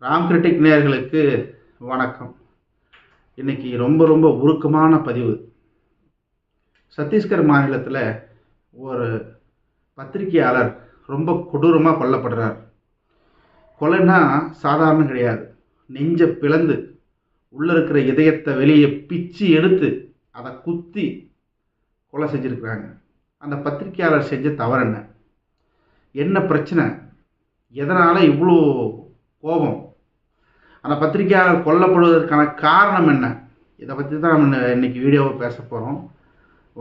Ram critic நேர்களுக்கு வணக்கம். இன்னைக்கு ரொம்ப ரொம்ப உருக்கமான பதிவு. சத்தீஸ்கர் மாநிலத்தில் ஒரு பத்திரிகையாளர் ரொம்ப கொடூரமாக கொல்லப்படுறார். கொலைன்னா சாதாரணம் கிடையாது. நெஞ்ச பிளந்து உள்ளே இருக்கிற இதயத்தை வெளியே பிச்சு எடுத்து அதை குத்தி கொலை செஞ்சுருக்கிறாங்க. அந்த பத்திரிகையாளர் செஞ்ச தவறு என்ன என்ன பிரச்சனை? எதனால் இவ்வளோ கோபம்? அந்த பத்திரிகையாளர் கொல்லப்படுவதற்கான காரணம் என்ன? இதை பற்றி தான் நம்ம இன்னைக்கு வீடியோவை பேச போகிறோம்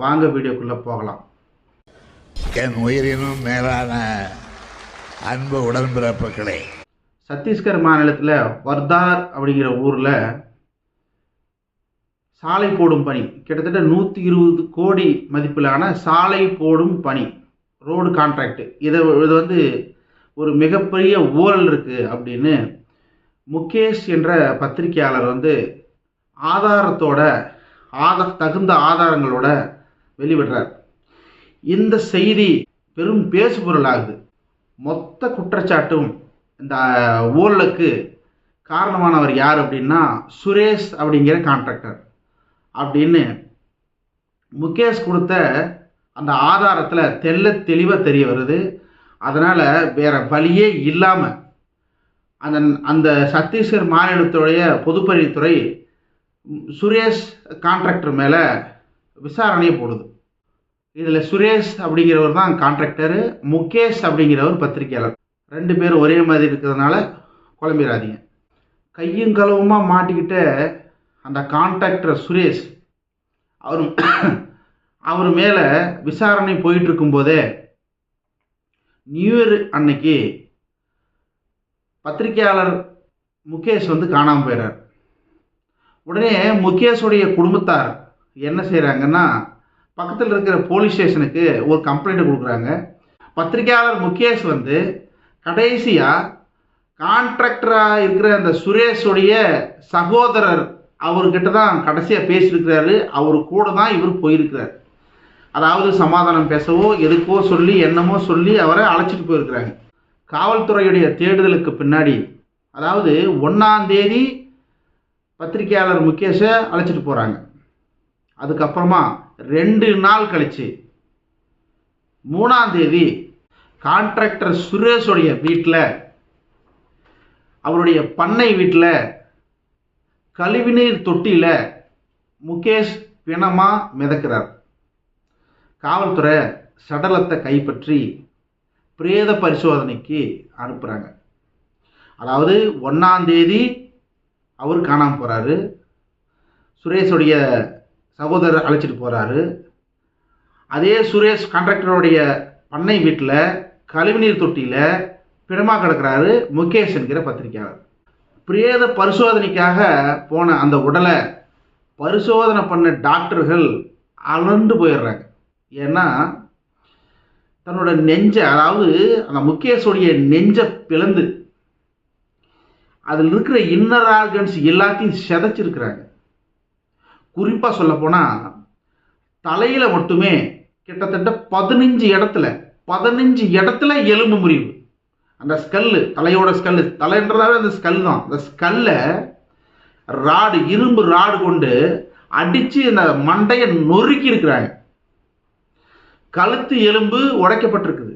வாங்க வீடியோக்குள்ளே போகலாம். என் உயிரினும் மேலான அன்பு உடன்பிறப்புகளே. சத்தீஸ்கர் மாநிலத்தில் வர்தார் அப்படிங்கிற ஊரில் சாலை போடும் பணி. கிட்டத்தட்ட நூற்றி இருபது கோடி மதிப்பிலான சாலை போடும் பணி. ரோடு கான்ட்ராக்ட் இதை இது வந்து ஒரு மிகப்பெரிய ஊழல் இருக்குது அப்படின்னு முகேஷ் என்ற பத்திரிகையாளர் வந்து ஆதாரத்தோட ஆத தகுந்த ஆதாரங்களோட வெளிவிடுறார் இந்த செய்தி பெரும் பேசுபொருளாகுது. மொத்த குற்றச்சாட்டும் இந்த ஊழலுக்கு காரணமானவர் யார் அப்படின்னா சுரேஷ் அப்படிங்கிற கான்ட்ராக்டர் அப்படின்னு முகேஷ் கொடுத்த அந்த ஆதாரத்தில் தெள்ள தெளிவாக தெரிய வருது. அதனால் வேறு வழியே இல்லாமல் அந்த அந்த சத்தீஸ்கர் மாநிலத்துடைய பொதுப்பணித்துறை சுரேஷ் கான்ட்ராக்டர் மேலே விசாரணையை போடுது. இதில் சுரேஷ் அப்படிங்கிறவர் தான் கான்ட்ராக்டரு முகேஷ் அப்படிங்கிறவர் பத்திரிகையாளர். ரெண்டு பேரும் ஒரே மாதிரி இருக்கிறதுனால குழம்பிடாதீங்க கையும் களவுமாக மாட்டிக்கிட்ட அந்த கான்ட்ராக்டர் சுரேஷ் அவர் அவர் மேலே விசாரணை போயிட்டு இருக்கும்போதே நியூ இயர் அன்னைக்கு பத்திரிகையாளர் முகேஷ் வந்து காணாமல் போயிடுறார் உடனே முகேஷுடைய குடும்பத்தார் என்ன செய்கிறாங்கன்னா பக்கத்தில் இருக்கிற போலீஸ் ஸ்டேஷனுக்கு ஒரு கம்ப்ளைண்ட் கொடுக்குறாங்க. பத்திரிகையாளர் முகேஷ் வந்து கடைசியாக கான்ட்ராக்டராக இருக்கிற அந்த சுரேஷுடைய சகோதரர் அவர்கிட்ட தான் கடைசியாக பேசியிருக்கிறாரு. அவர் கூட தான் இவர் போயிருக்கிறார். அதாவது சமாதானம் பேசவோ எதுக்கோ சொல்லி என்னமோ சொல்லி அவரை அழைச்சிட்டு போயிருக்கிறாங்க. காவல்துறையுடைய தேடுதலுக்கு பின்னாடி அதாவது ஒன்றாம் தேதி பத்திரிகையாளர் முகேஷை அழைச்சிட்டு போகிறாங்க அதுக்கப்புறமா ரெண்டு நாள் கழிச்சு மூணாம் தேதி கான்ட்ராக்டர் சுரேஷுடைய வீட்டில் அவருடைய பண்ணை வீட்டில் கழிவுநீர் தொட்டியில் முகேஷ் பிணமாக மிதக்கிறார். காவல்துறை சடலத்தை கைப்பற்றி பிரேத பரிசோதனைக்கு அனுப்புகிறாங்க அதாவது ஒன்றாந்தேதி அவர் காணாமல் போகிறாரு சுரேஷுடைய சகோதரர் அழைச்சிட்டு போகிறாரு அதே சுரேஷ் கான்ட்ராக்டருடைய பண்ணை வீட்டில் கழிவுநீர் தொட்டியில் பிணமாக கிடக்கிறாரு முகேஷ் என்கிற பத்திரிகையாளர். பிரேத பரிசோதனைக்காக போன அந்த உடலை பரிசோதனை பண்ண டாக்டர்கள் அலண்டு போயிடுறாங்க. ஏன்னா தன்னோட நெஞ்சை அதாவது அந்த முகேஷோடைய நெஞ்சை பிளந்து அதில் இருக்கிற இன்னர் ஆர்கன்ஸ் எல்லாத்தையும் செதைச்சிருக்கிறாங்க. குறிப்பாக சொல்லப்போனால் தலையில் மட்டுமே கிட்டத்தட்ட பதினஞ்சு இடத்துல பதினஞ்சு இடத்துல எலும்பு முறிவு. அந்த ஸ்கல்லு தலையோட ஸ்கல்லு தலைன்றதாவே அந்த ஸ்கல் தான். அந்த ஸ்கல்ல ராடு இரும்பு ராடு கொண்டு அடித்து அந்த மண்டையை நொறுக்கி இருக்கிறாங்க. கழுத்து எலும்பு உடைக்கப்பட்டிருக்குது.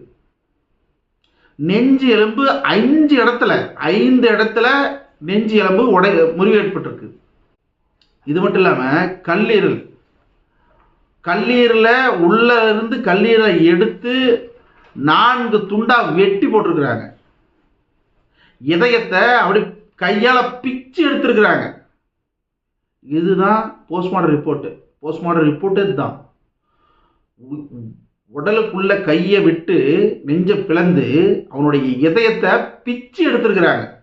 நெஞ்சு எலும்பு அஞ்சு இடத்துல ஐந்து இடத்துல நெஞ்சு எலும்பு உடை முறிவு ஏற்பட்டிருக்கு இது மட்டும் இல்லாமல் கல்லீரல். கல்லீரில் உள்ள இருந்து கல்லீரலை எடுத்து நான்கு துண்டா வெட்டி போட்டிருக்கிறாங்க. இதயத்தை அப்படி கையால் பிச்சு எடுத்திருக்கிறாங்க. இதுதான் போஸ்ட்மார்டம் ரிப்போர்ட்டு. போஸ்ட்மார்டம் ரிப்போர்ட்டு இதுதான். உடலுக்குள்ள கையை விட்டு நெஞ்ச பிளந்து அவனுடைய இதயத்தை பிச்சு எடுத்திருக்கிறாங்க.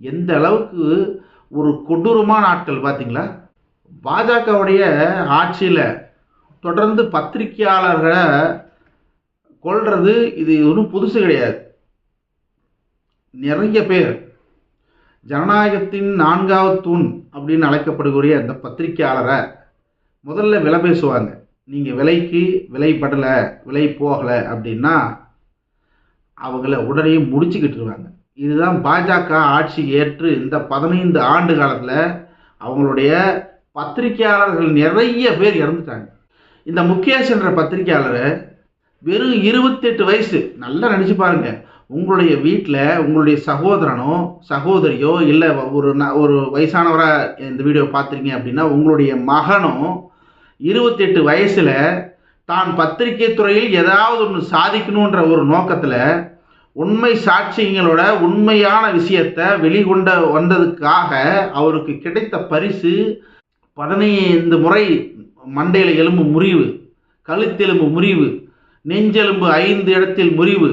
எந்த அளவுக்கு ஒரு கொடூரமான ஆட்கள் பார்த்தீங்களா? பாஜகவுடைய ஆட்சியில் தொடர்ந்து பத்திரிகையாளர்களை கொள்வது இது ஒன்றும் புதுசு கிடையாது. நிறைய பேர். ஜனநாயகத்தின் நான்காவது தூண் அப்படின்னு அழைக்கப்படுகிற அந்த பத்திரிகையாளரை முதல்ல விலை பேசுவாங்க. நீங்கள் விலைக்கு விலை படலை விலை போகலை அப்படின்னா அவங்கள உடனே முடிச்சுக்கிட்டுருவாங்க இதுதான் பாஜக ஆட்சி ஏற்று இந்த பதினைந்து ஆண்டு காலத்தில் அவங்களுடைய பத்திரிகையாளர்கள் நிறைய பேர் இறந்துட்டாங்க. இந்த முகேஷ் என்ற பத்திரிகையாளர் வெறும் இருபத்தெட்டு வயசு. நல்லா நினச்சி பாருங்க. உங்களுடைய வீட்டில் உங்களுடைய சகோதரனோ சகோதரியோ இல்லை ஒரு ந- ஒரு வயசானவராக இந்த வீடியோ பார்த்துருக்கீங்க அப்படின்னா உங்களுடைய மகனோ இருபத்தெட்டு வயசில் தான் பத்திரிகை துறையில் ஏதாவது ஒன்று சாதிக்கணுன்ற ஒரு நோக்கத்தில் உண்மை சாட்சியங்களோட உண்மையான விஷயத்தை வெளிகொண்ட வந்ததுக்காக அவருக்கு கிடைத்த பரிசு பதினைந்து முறை மண்டையில் எலும்பு முறிவு கழுத்தெலும்பு முறிவு நெஞ்செலும்பு ஐந்து இடத்தில் முறிவு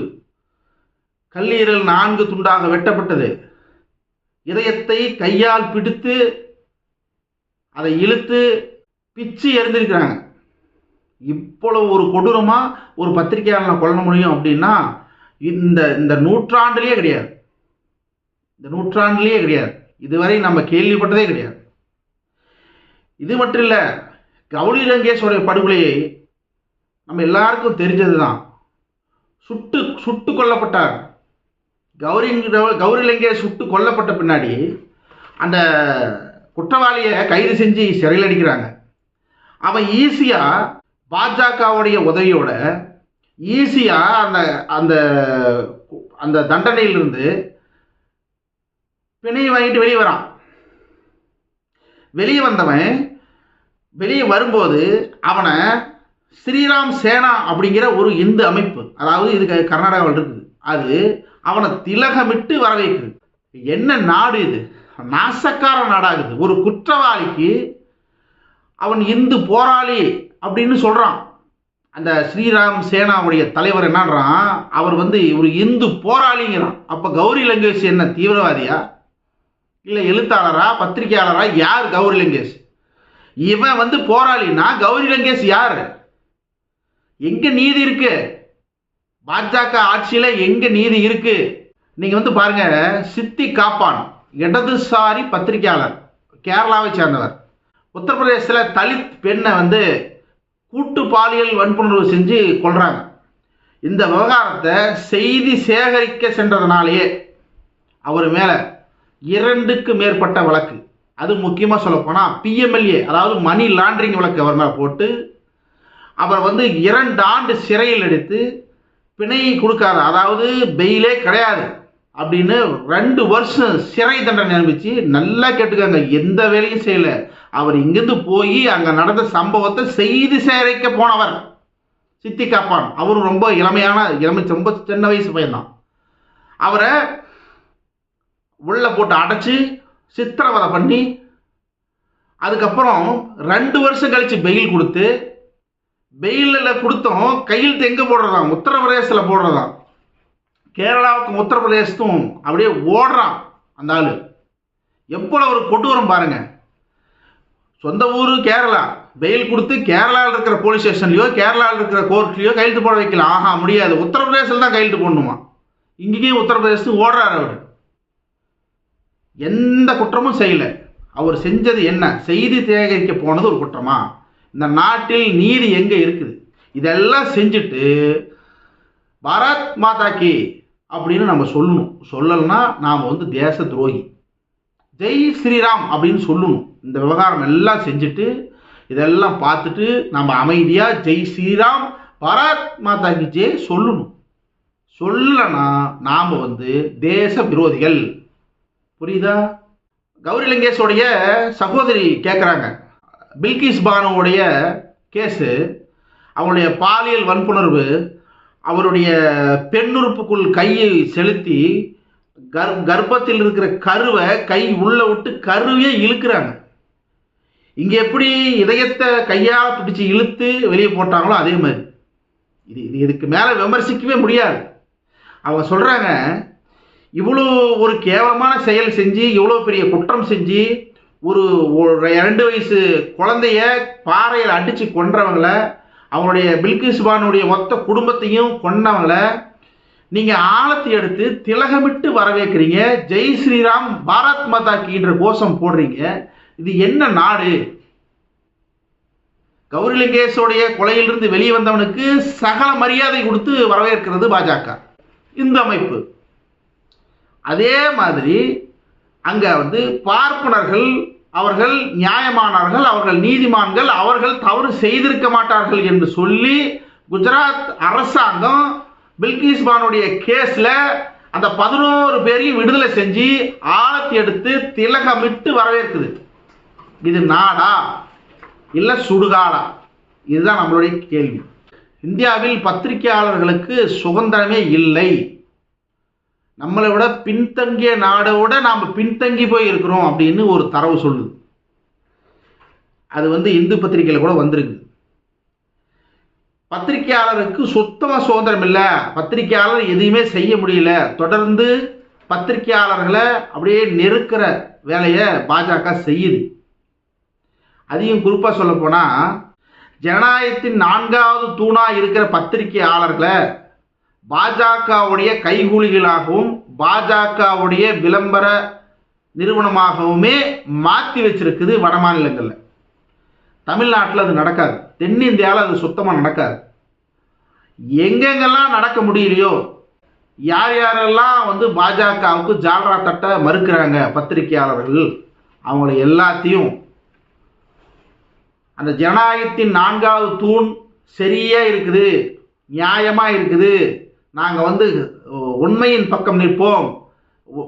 கல்லீரல் நான்கு துண்டாக வெட்டப்பட்டது. இதயத்தை கையால் பிடித்து அதை இழுத்து பிச்சு எறிந்திருக்கிறாங்க இவ்வளவு ஒரு கொடூரமாக ஒரு பத்திரிகையாளனை கொல்ல முடியும் அப்படின்னா இந்த இந்த நூற்றாண்டுலேயே கிடையாது. இந்த நூற்றாண்டுலேயே கிடையாது. இதுவரை நம்ம கேள்விப்பட்டதே கிடையாது. இது மட்டும் இல்லை கௌரி லங்கேஷோடைய படுகொலையை நம்ம எல்லாருக்கும் தெரிஞ்சது தான் சுட்டு சுட்டு கொல்லப்பட்டார். கௌரி கௌரி லங்கேஷ் சுட்டு கொல்லப்பட்ட பின்னாடி அந்த குற்றவாளியை கைது செஞ்சு சிறையில் அடிக்கிறாங்க. அவன் ஈஸியாக பாஜகவுடைய உதவியோட ஈஸியாக அந்த அந்த அந்த தண்டனையிலிருந்து பிணையை வாங்கிட்டு வெளியே வரான். வெளியே வந்தவன் வெளியே வரும்போது அவனை ஸ்ரீராம் சேனா அப்படிங்கிற ஒரு இந்து அமைப்பு அதாவது இது கர்நாடகாவில் இருக்குது அது அவனை திலகமிட்டு வரவேற்குது என்ன நாடு இது? நாசக்கார நாடாகுது. ஒரு குற்றவாளிக்கு அவன் இந்து போராளி அப்படின்னு சொல்கிறான் அந்த ஸ்ரீராம் சேனாவுடைய தலைவர் என்னன்றான் அவர் வந்து ஒரு இந்து போராளிங்கிறான். அப்போ கௌரி லங்கேஷ் என்ன தீவிரவாதியா? இல்லை எழுத்தாளரா பத்திரிகையாளரா? யார் கௌரி லங்கேஷ் இவன் வந்து போராளினா கௌரி லங்கேஷ் யார்? எங்க நீதி இருக்கு? பாஜக ஆட்சியில் எங்க நீதி இருக்கு? நீங்க வந்து பாருங்க சித்தி காப்பான் இடதுசாரி பத்திரிகையாளர் கேரளாவை சேர்ந்தவர். உத்தரப்பிரதேசத்தில் தலித் பெண்ணை வந்து கூட்டு பாலியல் வன்புணர்வு செஞ்சு கொள்கிறாங்க இந்த விவகாரத்தை செய்தி சேகரிக்க சென்றதுனாலேயே அவர் மேலே இரண்டுக்கு மேற்பட்ட வழக்கு. அது முக்கியமாக சொல்லப்போனால் பிஎம்எல்ஏ அதாவது மணி லாண்டரிங் வழக்கு அவர் மேலே போட்டு அவர் வந்து இரண்டு ஆண்டு சிறையில் எடுத்து பிணை கொடுக்காத அதாவது பெயிலே கிடையாது அப்படின்னு ரெண்டு வருஷம் சிறை தண்டனை அனுப்பிச்சு நல்லா கேட்டுக்காங்க எந்த வேலையும் செய்யலை. அவர் இங்கிருந்து போய் அங்கே நடந்த சம்பவத்தை செய்தி சேகரிக்க போனவர். சித்தி காப்பான் அவரும் ரொம்ப இளமையான இளமை ரொம்ப சின்ன வயசு பையன்தான். அவரை உள்ளே போட்டு அடைச்சி சித்திரவதை பண்ணி அதுக்கப்புறம் ரெண்டு வருஷம் கழித்து பெயில் கொடுத்து பெயிலில் கொடுத்தோம் கையெழுத்து எங்கே போடுறதாம் உத்தரப்பிரதேசத்தில் போடுறதாம் கேரளாவுக்கும் உத்தரப்பிரதேசத்தும் அப்படியே ஓடுறான் அந்த ஆள். எவ்வளோ ஒரு கொடூரம் பாருங்கள் சொந்த ஊர் கேரளா. பெயில் கொடுத்து கேரளாவில் இருக்கிற போலீஸ் ஸ்டேஷன்லையோ கேரளாவில் இருக்கிற கோர்ட்லையோ கையெழுத்து போட வைக்கலாம் ஆஹா முடியாது. உத்தரப்பிரதேசில் தான் கையெழுத்து போடணுமா? இங்கேயும் உத்தரப்பிரதேசத்துக்கு ஓடுறாரு அவர். எந்த குற்றமும் செய்யலை. அவர் செஞ்சது என்ன? செய்தி சேகரிக்க போனது ஒரு குற்றமா? இந்த நாட்டில் நீதி எங்கே இருக்குது? இதெல்லாம் செஞ்சுட்டு பாரத் மாதா கி அப்படின்னு நம்ம சொல்லணும். சொல்லலைன்னா நாம் வந்து தேச துரோகி. ஜெய் ஸ்ரீராம் அப்படின்னு சொல்லணும். இந்த விவகாரம் எல்லாம் செஞ்சுட்டு இதெல்லாம் பார்த்துட்டு நம்ம அமைதியாக ஜெய் ஸ்ரீராம் பாரத் மாதா கி ஜெய் சொல்லணும். சொல்லனா நாம் வந்து தேச விரோதிகள். புரியுதா? கௌரி லங்கேஷோடைய சகோதரி கேட்குறாங்க பில்கிஸ் பானுவோடைய கேஸு அவங்களுடைய பாலியல் வன்புணர்வு அவருடைய பெண்ணுறுப்புக்குள் கையை செலுத்தி கர்ப்பத்தில் இருக்கிற கருவை கை உள்ள விட்டு கருவையே இழுக்கிறாங்க. இங்கே எப்படி இதயத்தை கையால் பிடிச்சு இழுத்து வெளியே போட்டாங்களோ அதே மாதிரி. இது இது இதுக்கு மேலே விமர்சிக்கவே முடியாது. அவங்க சொல்கிறாங்க இவ்வளோ ஒரு கேவலமான செயல் செஞ்சு இவ்வளோ பெரிய குற்றம் செஞ்சு ஒரு ஒரு ரெண்டு வயசு குழந்தைய பாறையில் அடித்து கொன்றவங்கள அவங்களுடைய பில்கிஸ் பானுடைய மொத்த குடும்பத்தையும் கொன்னவங்கள நீங்கள் ஆழத்தை எடுத்து திலகமிட்டு வரவேற்கிறீங்க. ஜெய் ஸ்ரீராம் பாரத் மாதா கீன்ற கோஷம் போடுறீங்க. இது என்ன நாடு? கௌரிலிங்கேஷோடைய கொலையிலிருந்து வெளியே வந்தவனுக்கு சகல மரியாதை கொடுத்து வரவேற்கிறது பாஜக. இந்த அமைப்பு. அதே மாதிரி அங்கே வந்து பார்ப்பனர்கள் அவர்கள் நியாயமானார்கள் அவர்கள் நீதிமான்கள் அவர்கள் தவறு செய்திருக்க மாட்டார்கள் என்று சொல்லி குஜராத் அரசாங்கம் பில்கிஸ் பானுடைய கேஸில் அந்த பதினோரு பேரையும் விடுதலை செஞ்சு ஆழத்தி எடுத்து திலகமிட்டு வரவேற்குது. இது நாடா? இல்லை சுடுகாடா? இதுதான் நம்மளுடைய கேள்வி. இந்தியாவில் பத்திரிகையாளர்களுக்கு சுதந்திரமே இல்லை. நம்மளை விட பின்தங்கிய நாடை விட நாம் பின்தங்கி போய் இருக்கிறோம் அப்படின்னு ஒரு தரவு சொல்லுது. அது வந்து இந்து பத்திரிகையில் கூட வந்திருக்கு. பத்திரிகையாளருக்கு சுத்தமாக சுதந்திரம் இல்லை. பத்திரிகையாளர் எதையுமே செய்ய முடியல. தொடர்ந்து பத்திரிகையாளர்களை அப்படியே நெருக்கிற வேலையை பாஜக செய்யுது. அதையும் குறிப்பாக சொல்ல போனால் ஜனநாயகத்தின் நான்காவது தூணாக இருக்கிற பத்திரிகையாளர்களை பாஜகவுடைய கைகூலிகளாகவும் பாஜகவுடைய விளம்பர நிறுவனமாகவுமே மாற்றி வச்சிருக்குது வட மாநிலங்களில். தமிழ்நாட்டில் அது நடக்காது. தென்னிந்தியாவில் அது சுத்தமாக நடக்காது. எங்கெங்கெல்லாம் நடக்க முடியலையோ யார் யாரெல்லாம் வந்து பாஜகவுக்கு ஜால்ரா தட்ட மறுக்கிறாங்க பத்திரிகையாளர்கள் அவங்கள எல்லாத்தையும் அந்த ஜனநாயகத்தின் நான்காவது தூண் சரியா இருக்குது நியாயமா இருக்குது நாங்கள் வந்து உண்மையின் பக்கம் நிற்போம்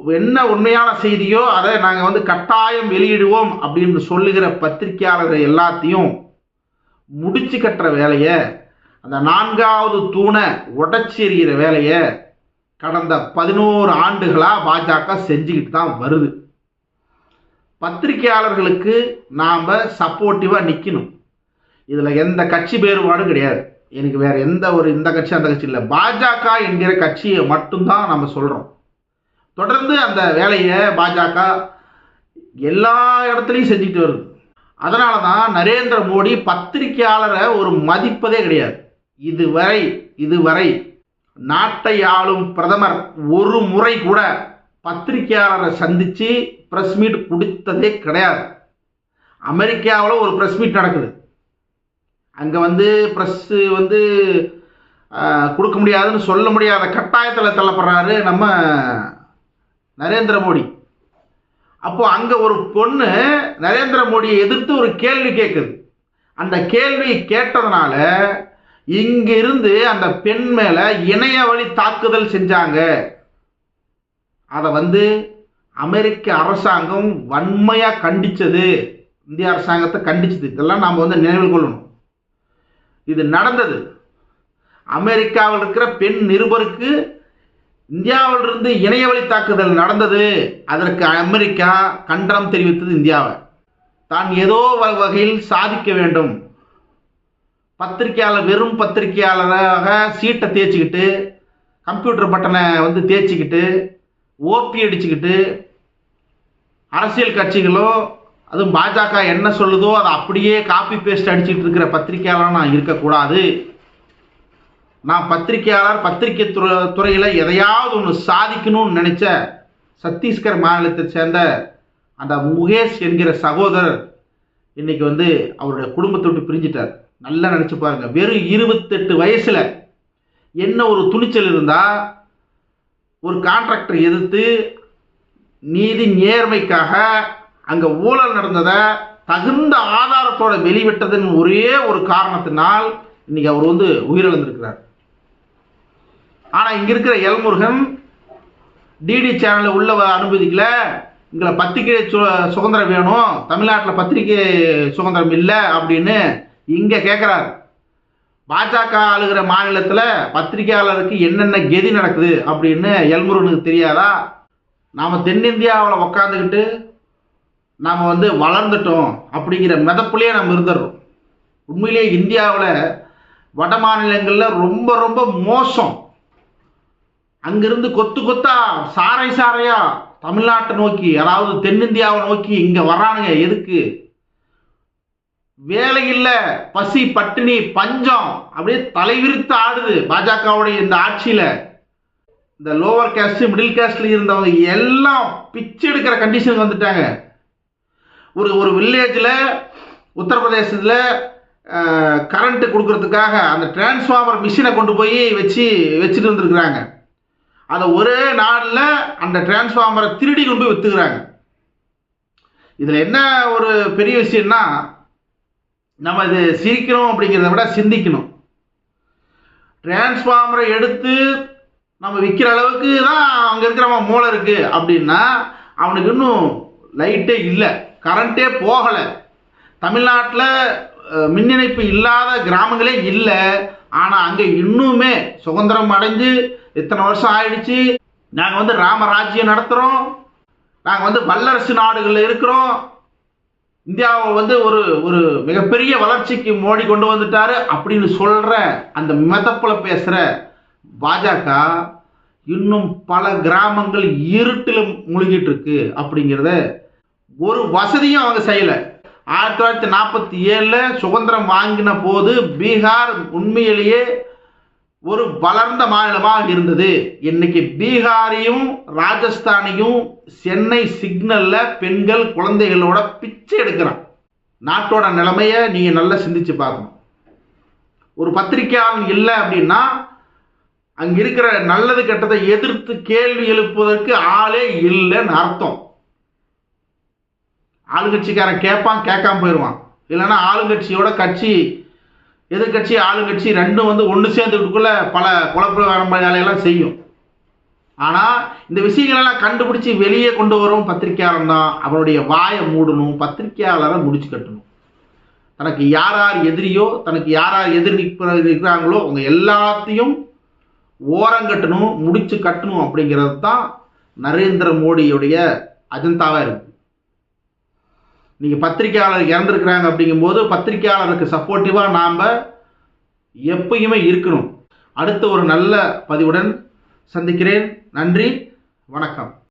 என்ன உண்மையான செய்தியோ அதை நாங்கள் வந்து கட்டாயம் வெளியிடுவோம் அப்படின்னு சொல்லுகிற பத்திரிகையாளர்கள் எல்லாத்தையும் முடிச்சு கட்டுற வேலையை அந்த நான்காவது தூணை உடச்சி எறிகிற வேலையை கடந்த பதினோரு ஆண்டுகளாக பாஜக செஞ்சுக்கிட்டு தான் வருது. பத்திரிகையாளர்களுக்கு நாம் சப்போர்ட்டிவாக நிற்கணும் இதில் எந்த கட்சி வேறுபாடும் கிடையாது. எனக்கு வேறு எந்த ஒரு இந்த கட்சி அந்த கட்சி இல்லை. பாஜக என்கிற கட்சியை மட்டும்தான் நம்ம சொல்கிறோம் தொடர்ந்து அந்த வேலையை பாஜக எல்லா இடத்துலையும் செஞ்சுட்டு வருது. அதனால தான் நரேந்திர மோடி பத்திரிகையாளரை ஒரு மதிப்பதே கிடையாது. இதுவரை இதுவரை நாட்டை ஆளும் பிரதமர் ஒரு முறை கூட பத்திரிகையாளரை சந்தித்து ப்ரெஸ் மீட் கொடுத்ததே கிடையாது. அமெரிக்காவில் ஒரு ப்ரெஸ் மீட் நடக்குது. அங்கே வந்து ப்ரெஸ்ஸு வந்து கொடுக்க முடியாதுன்னு சொல்ல முடியாத கட்டாயத்தில் தள்ளப்படுறாரு நம்ம நரேந்திர மோடி. அப்போ அங்கே ஒரு பொண்ணு நரேந்திர மோடியை எதிர்த்து ஒரு கேள்வி கேட்குது அந்த கேள்வி கேட்டதுனால இங்கிருந்து அந்த பெண் மேலே இணைய வழி தாக்குதல் செஞ்சாங்க. அதை வந்து அமெரிக்க அரசாங்கம் வன்மையாக கண்டிச்சது. இந்திய அரசாங்கத்தை கண்டிச்சது. இதெல்லாம் நாம் வந்து நினைவில் கொள்ளணும். இது நடந்தது. அமெரிக்காவில் இருக்கிற பெண் நிருபருக்கு இந்தியாவிலிருந்து இணையவழி தாக்குதல் நடந்தது. அதற்கு அமெரிக்கா கண்டனம் தெரிவித்தது இந்தியாவை. தான் ஏதோ வ- வகையில் சாதிக்க வேண்டும். பத்திரிக்கையாளர் வெறும் பத்திரிக்கையாளராக சீட்டை தேய்ச்சிக்கிட்டு கம்ப்யூட்டர் பட்டனை வந்து தேய்ச்சிக்கிட்டு ஓபி அடிச்சுக்கிட்டு அரசியல் கட்சிகளோ அதுவும் பாஜக என்ன சொல்லுதோ அதை அப்படியே காப்பி பேஸ்ட் அடிச்சுட்டு இருக்கிற பத்திரிகையாளராக நான் இருக்கக்கூடாது. நான் பத்திரிக்கையாளர் பத்திரிகை துறை துறையில் எதையாவது ஒன்று சாதிக்கணும்னு நினச்ச சத்தீஸ்கர் மாநிலத்தை சேர்ந்த அந்த முகேஷ் என்கிற சகோதரர் இன்னைக்கு வந்து அவருடைய குடும்பத்தை விட்டு பிரிஞ்சிட்டார். நல்லா நினச்சி பாருங்க. வெறும் இருபத்தெட்டு வயசில் என்ன ஒரு துணிச்சல் இருந்தால் ஒரு கான்ட்ராக்டர் எதிர்த்து நீதி நேர்மைக்காக அங்கே ஊழல் நடந்ததை தகுந்த ஆதாரத்தோட வெளிவிட்டதன் ஒரே ஒரு காரணத்தினால் இன்னைக்கு அவர் வந்து உயிரிழந்திருக்கிறார். ஆனால் இங்கே இருக்கிற எல்முருகன் டிடி சேனலில் உள்ள வ- அனுமதிக்கல. இங்கே பத்திரிகை சு- சுதந்திரம் வேணும். தமிழ்நாட்டில் பத்திரிகை சுதந்திரம் இல்லை அப்படின்னு இங்கே கேட்குறாரு பாஜக ஆளுகிற மாநிலத்தில் பத்திரிகையாளருக்கு என்னென்ன கெதி நடக்குது அப்படின்னு எல்முருகனுக்கு தெரியாதா? நாம் தென்னிந்தியாவில் உக்காந்துக்கிட்டு நாம் வந்து வளர்ந்துட்டோம் அப்படிங்கிற மிதப்புலேயே நம்ம இருந்துடுறோம். உண்மையிலேயே இந்தியாவில் வட மாநிலங்களில் ரொம்ப ரொம்ப மோசம். அங்கிருந்து கொத்து கொத்தா சாறை சாறையா தமிழ்நாட்டை நோக்கி அதாவது தென்னிந்தியாவை நோக்கி இங்க வர்றானுங்க. எதுக்கு? வேலை இல்லை பசி பட்டினி பஞ்சம். அப்படியே தலைவிரித்து ஆடுது பாஜகவுடைய இந்த ஆட்சியில. இந்த லோவர் கேஸ்ட் மிடில் கேஸ்ட்ல இருந்தவங்க எல்லாம் பிச்சை எடுக்கிற கண்டிஷனுக்கு வந்துட்டாங்க. ஒரு ஒரு வில்லேஜில் உத்தரப்பிரதேசத்தில் கரண்ட்டு கொடுக்கறதுக்காக அந்த டிரான்ஸ்ஃபார்மர் மிஷினை கொண்டு போய் வச்சு வச்சுட்டு வந்துருக்குறாங்க. அதை ஒரே நாளில் அந்த டிரான்ஸ்ஃபார்மரை திருடி கொண்டு போய் விற்றுக்கிறாங்க இதில் என்ன ஒரு பெரிய விஷயம்னா நம்ம இது சிரிக்கணும் அப்படிங்கிறத விட சிந்திக்கணும். டிரான்ஸ்ஃபார்மரை எடுத்து நம்ம விற்கிற அளவுக்கு தான் அங்கே இருக்கிறவன் மூளை இருக்குது அப்படின்னா அவனுக்கு இன்னும் லைட்டே இல்லை. கரண்ட்டே போகலை. தமிழ்நாட்டில் மின் இணைப்பு இல்லாத கிராமங்களே இல்லை. ஆனால் அங்கே இன்னுமே சுதந்திரம் அடைஞ்சு இத்தனை வருஷம் ஆயிடுச்சு. நாங்கள் வந்து ராமராஜ்யம் நடத்துகிறோம் நாங்கள் வந்து வல்லரசு நாடுகளில் இருக்கிறோம். இந்தியாவை வந்து ஒரு ஒரு மிகப்பெரிய வளர்ச்சிக்கு மோடி கொண்டு வந்துட்டாரு அப்படின்னு சொல்கிற அந்த மெதப்பில் பேசுகிற பாஜக இன்னும் பல கிராமங்கள் இருட்டில் முழுகிட்டு இருக்கு அப்படிங்கிறத ஒரு வசதியும் அவங்க செய்யல. ஆயிரத்தி தொள்ளாயிரத்தி நாற்பத்தி ஏழில் சுதந்திரம் வாங்கின போது பீகார் உண்மையிலேயே ஒரு வளர்ந்த மாநிலமாக இருந்தது. இன்னைக்கு பீகாரையும் ராஜஸ்தானையும் சென்னை சிக்னல்ல பெண்கள் குழந்தைகளோட பிச்சை எடுக்கிறான். நாட்டோட நிலைமைய நீங்க நல்லா சிந்திச்சு பார்க்கணும். ஒரு பத்திரிகையாளன் இல்லை அப்படின்னா அங்க இருக்கிற நல்லது கெட்டதை எதிர்த்து கேள்வி எழுப்புவதற்கு ஆளே இல்லைன்னு அர்த்தம். ஆளுங்கட்சிக்காரன் கேட்பான் கேட்காம போயிடுவான். இல்லைன்னா ஆளுங்கட்சியோட கட்சி எதிர்கட்சி ஆளுங்கட்சி ரெண்டும் வந்து ஒன்று சேர்ந்துட்டுக்குள்ள பல குழப்ப செய்யும். ஆனால் இந்த விஷயங்களெல்லாம் கண்டுபிடிச்சி வெளியே கொண்டு வரும் பத்திரிகையாளர் தான் அவனுடைய வாயை மூடணும் பத்திரிக்கையாளரை முடிச்சு கட்டணும். தனக்கு யார் யார் எதிரியோ தனக்கு யார் யார் எதிர் நிற்கிறாங்களோ அவங்க எல்லாத்தையும் ஓரங்கட்டணும் முடிச்சு கட்டணும் அப்படிங்கிறது தான் நரேந்திர மோடியுடைய அஜந்தாவாக இருக்குது நீங்கள் பத்திரிக்கையாளர் இறந்துருக்குறாங்க அப்படிங்கும்போது பத்திரிக்கையாளருக்கு சப்போர்ட்டிவாக நாம் எப்பயுமே இருக்கணும். அடுத்த ஒரு நல்ல பதிவுடன் சந்திக்கிறேன். நன்றி. வணக்கம்.